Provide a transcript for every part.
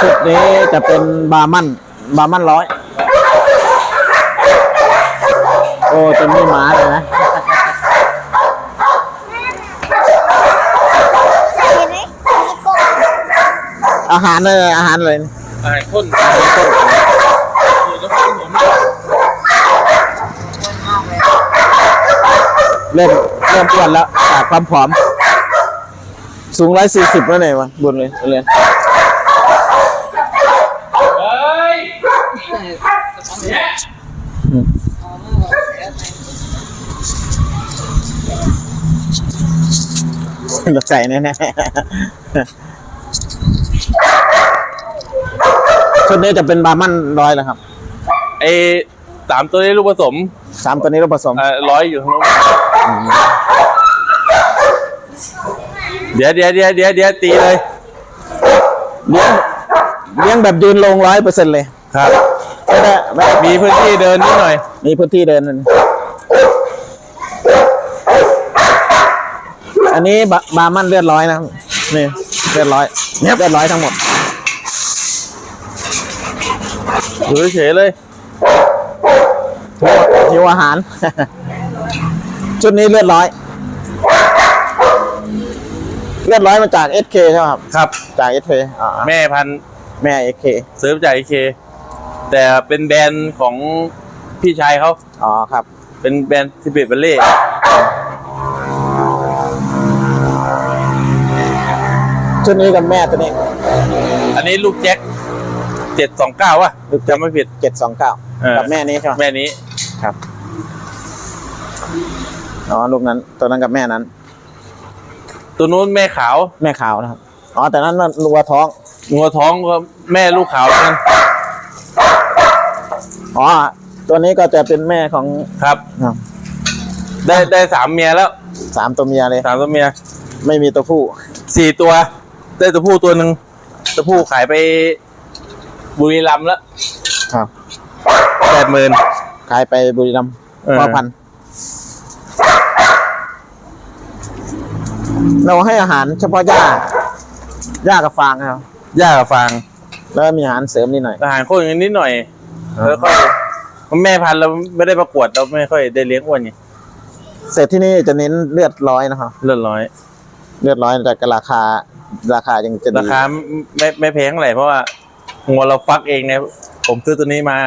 ชุดนี้จะเป็นบาร์มันบาร์มันร้อย โอ้จะมีหมาเลยนะอาหารเลยอาหารเลยอาหารข้นอาหารต้นคือต้องกินเลยเริ่มเริ่มอ้วนแล้วจากความผอม สูงร้อยสี่สิบแล้วไหนยวะบุญเลยเรียน เฮ้ยเนี่ย เราใส่แน่ๆชุดนี้จะเป็นบาร์มันร้อยแล้วครับไอ้สามตัวนี้ลูกผสมสามตัวนี้เราผสม เอ่อร้อยอยู่ข้างนอกเดี๋ยวเดี๋ยวเดี๋ยวเดี๋ยวเดี๋ยวตีเลยเลี้ยงเลี้ยงแบบยืนลงร้อยเปอร์เซ็นต์เลยครับ ไม่ได้ไม่ได้มีพื้นที่เดินนิดหน่อย มีพื้นที่เดิน อันนี้บะบาร์มันเลือดร้อยนะครับนี่เลือดร้อยเลือดร้อยทั้งหมดอยู่เฉยๆเลยหิวอาหาร ชุดนี้เลือดร้อย เลือดร้อยมาจาก SK ใช่ไหมครับ ครับ จาก SK อ่าแม่พันธุ์แม่ SK ซื้อมาจากไอเคแต่เป็นแบรนด์ของพี่ชายเขา อ๋อครับ เป็นแบรนด์ทิเบตเบลเล่ ชุดนี้กับแม่ตัวนี้อันนี้ลูกแจ็คเจ็ดสองเก้าวะลูกจำไม่ผิด เจ็ดสองเก้าเออ กับแม่นี้ใช่ไหมแม่นี้ ครับอ๋อลูกนั้นตัวนั้นกับแม่นั้น ตัวนู้นแม่ขาวแม่ขาวนะครับอ๋อแต่นั้นมันรัวท้องงัวท้องก็แม่ลูกขาวนกันอ๋อตัวนี้ก็จะเป็นแม่ของครับอ่าได้ได้สามเมียแล้วสามตัวเมียเลย สามตัวเมียไม่มีตัวผู้สี่ตัว ได้ตัวผู้ตัวหนึ่งตัวผู้ขายไปบุรีรัมย์แล้วครับแปดหมื่นขายไปบุรีรัมย์เออพ่อพันธุ์เราให้อาหารเฉพาะหญ้าหญ้ากับฟางครับย่ากับฟาง แล้วก็มีอาหารเสริมนิดหน่อยอาหารโคตรอย่างนิดหน่อยอ่าแล้วก็แม่พันธุ์เราไม่ได้ประกวดเราไม่ค่อยได้เลี้ยงอ้วนไงเสร็จที่นี่จะเน้นเลือดร้อยนะครับ เลือดร้อย เลือดร้อยแต่ก็ราคา ราคายังจะดีราคาไม่ไม่แพงเท่าไหร่เพราะว่างัวเราฟักเองไงผมซื้อตัวนี้มา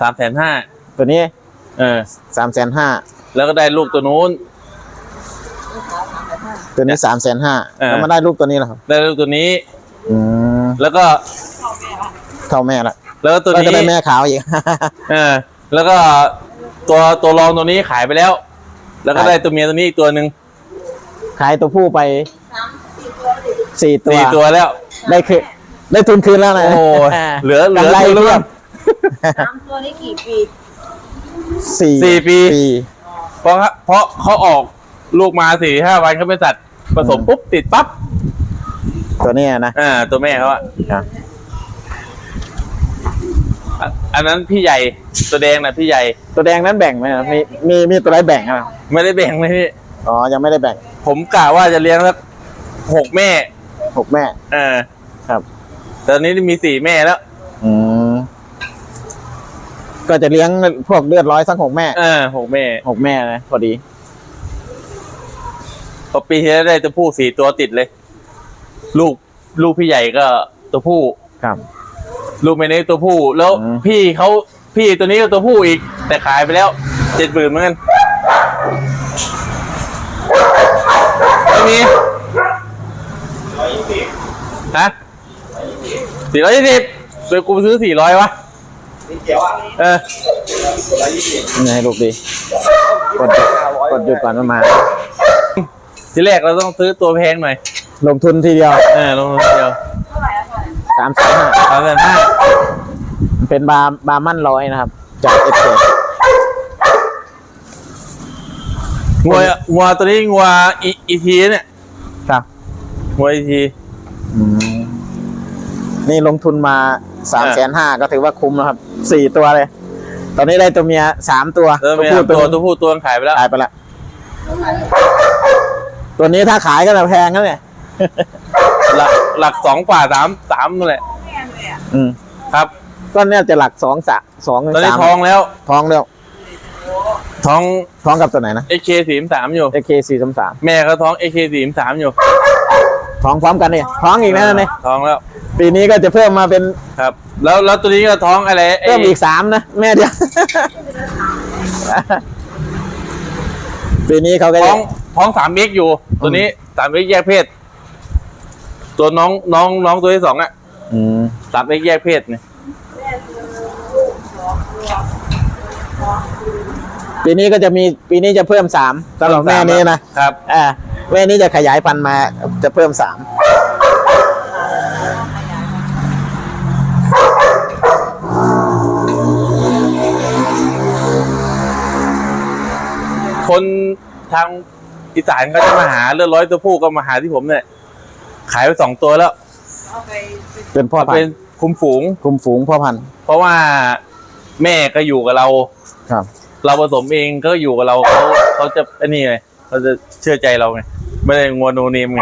สามแสนห้าตัวนี้ เออสามแสนห้าแล้วก็ได้ลูกตัวนู้น ตัวนี้สามแสนห้าเออแล้วมาได้ลูกตัวนี้เหรอครับ ได้ลูกตัวนี้อืมแล้วก็เท่าแม่ละแล้วก็ตัวก็นี้จะได้แม่ขาวอีกเออ แล้วก็ตัวตัวรองตัวนี้ขายไปแล้ว แล้วก็ขายได้ตัวเมียตัวนี้อีกตัวหนึ่งขายตัวผู้ไป สี่ตัว สี่ตัวแล้ว ได้คือได้ทุนคืนแล้วนะโอ้ยเหลือเหลือกำไรทุนแล้วเพียบสามตัวนี้กี่ปีสี่สี่ปี เพราะเพราะเขาออกลูกมาสี่ห้าวันเขาไปตัดผสมปุ๊บติดปั๊บตัวเนี้ยนะ อ่าตัวแม่เขาอะครับ อะอันนั้นพี่ใหญ่ตัวแดงนะพี่ใหญ่ตัวแดงนั้นแบ่งไหมครับมีมีมีตัวไรแบ่งไหมครับไม่ได้แบ่งเลยพี่ อ๋อยังไม่ได้แบ่งผมกะว่าจะเลี้ยงสักหกแม่ หกแม่ เออครับ ตอนนี้มีสี่แม่แล้ว อืมก็จะเลี้ยงพวกเลือดร้อยสักหกแม่เออหกแม่หกแม่นะพอดีพอปีที่แล้วได้ตัวผู้สี่ตัวติดเลย ลูกลูกพี่ใหญ่ก็ตัวผู้ครับ ลูกแม่นี้ตัวผู้ แล้วอืม พี่เขาพี่ตัวนี้ก็ตัวผู้อีก แต่ขายไปแล้วเจ็ดหมื่นเหมือนกัน สี่ร้อยยี่สิบโดยกูซื้อสี่ร้อยวะเออนี่ให้ลูกดีกดหยุดกดหยุดก่อนมามา ทีแรกเราต้องซื้อตัวแพงหน่อย ลงทุนทีเดียว เออลงทุนเดียวสามแสนห้าสามแสนห้าเป็นบาร์บาร์มั่นร้อยนะครับ จากเอฟเคงัวงัวตัวนี้งัวอีอีทีเนี่ย ครับงัวอีที นี่ลงทุนมาสามแสนห้าก็ถือว่าคุ้มแล้วครับสี่ตัวเลย ตอนนี้ได้ตัวเมียสามตัวแล้วมีผู้ตัวหตัวผู้ตัวขายไปแล้วขายไปละตัวนี้ถ้าขายก็จะแพงนะเนี่ยหลักหลักสองกว่าสามสามนั่นแหละอืมครับก็เนี่ยจะหลักสองสะสองหรือตอนนี้สามท้องแล้ว ท้องแล้ว ท้องท้องกับตัวไหนนะ AK สี่สามอยู่ AK สี่สามสามแม่ก็ท้อง AK สี่สามอยู่ ท้องพร้อมกันนี่ท้องอีกนะนี่ท้องแล้ว ปีนี้ก็จะเพิ่มมาเป็นครับ แล้วแล้วตัวนี้ก็ท้องอะไรไเพิ่มอีกสามนะแม่เดียวปีนี้เขาก็ท้จะองท้องสามเอ็กอยู่ ตัวนี้สามเอ็กแยกเพศ ตัวน้องน้องน้องตัวที่สองอะอืมสามเอ็กแยกเพศเนี่ยปีนี้ก็จะมีปีนี้จะเพิ่มสามสำหรับแม่นี้นะครับอ่า แม่นี้จะขยายพันธุ์มาจะเพิ่มสามคนทางอีสานก็จะมาหาเลือดร้อยตัวผู้ก็มาหาที่ผมเนี่ย ขายไปสองตัวแล้วเป็นพ่อพันเป็นธุ์คุมฝูงคุมฝูงพ่อพันธุ์ เพราะว่าแม่ก็อยู่กับเรา ครับ เราผสมเองก็อยู่กับเราเขาเขาจะไอ้นี่ไงเขาจะเชื่อใจเราไง ไม่ได้งัวโนเนมไง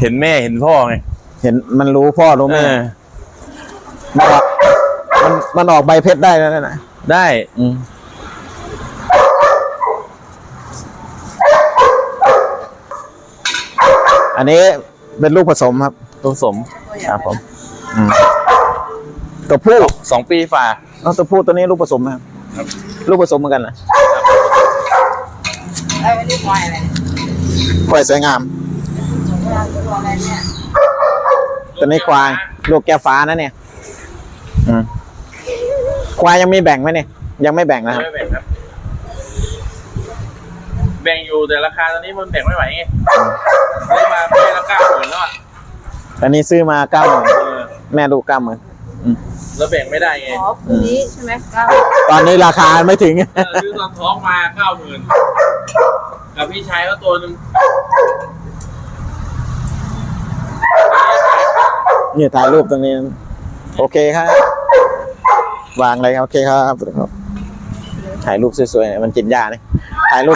เห็นแม่เห็นพ่อไงเห็นมันรู้พ่อรู้เอแม่อมันออกมันมันออกใบเพชรได้แล้วนะได้อืมอันนี้เป็นลูกผสมครับผสมครับผมอืมตัวผู้สองปีฝ่า เอาตัวผู้ตัวนี้ลูกผสมนะครับ ลูกผสมเหมือนกันนะไอ้นี่ควายอะไรเนี่ย ควายสวยงามตัวอะไรเนี่ยตัวนี้ควาย ลูกแก้วฟ้านะเนี่ยอืมควายยังมีแบ่งไหมเนี่ย ยังไม่แบ่งนะครับ ไม่แบ่งครับ แบ่งอยู่แต่ราคาตอนนี้มันแบ่งไม่ไหวไงซื้อมาแม่ละเก้าหมื่นแล้วอะอันนี้ซื้อมาเก้าหมื่นเออแม่ลูกเก้าหมื่นแล้วแบ่งไม่ได้ไงอ๋อพรุ่งนี้ใช่ไหมเก้าตอนนี้ราคาไม่ถึง เออซื้อตอนท้องมาเก้าหมื่นกับพี่ชายก็ตัวหนึ่ง นี่ถ่ายรูปตรงนี้ โอเคครับ วางเลยครับ โอเคครับ ถ่ายรูปสวยๆหน่ยมันกินยาเนี่ยถ่ายรูป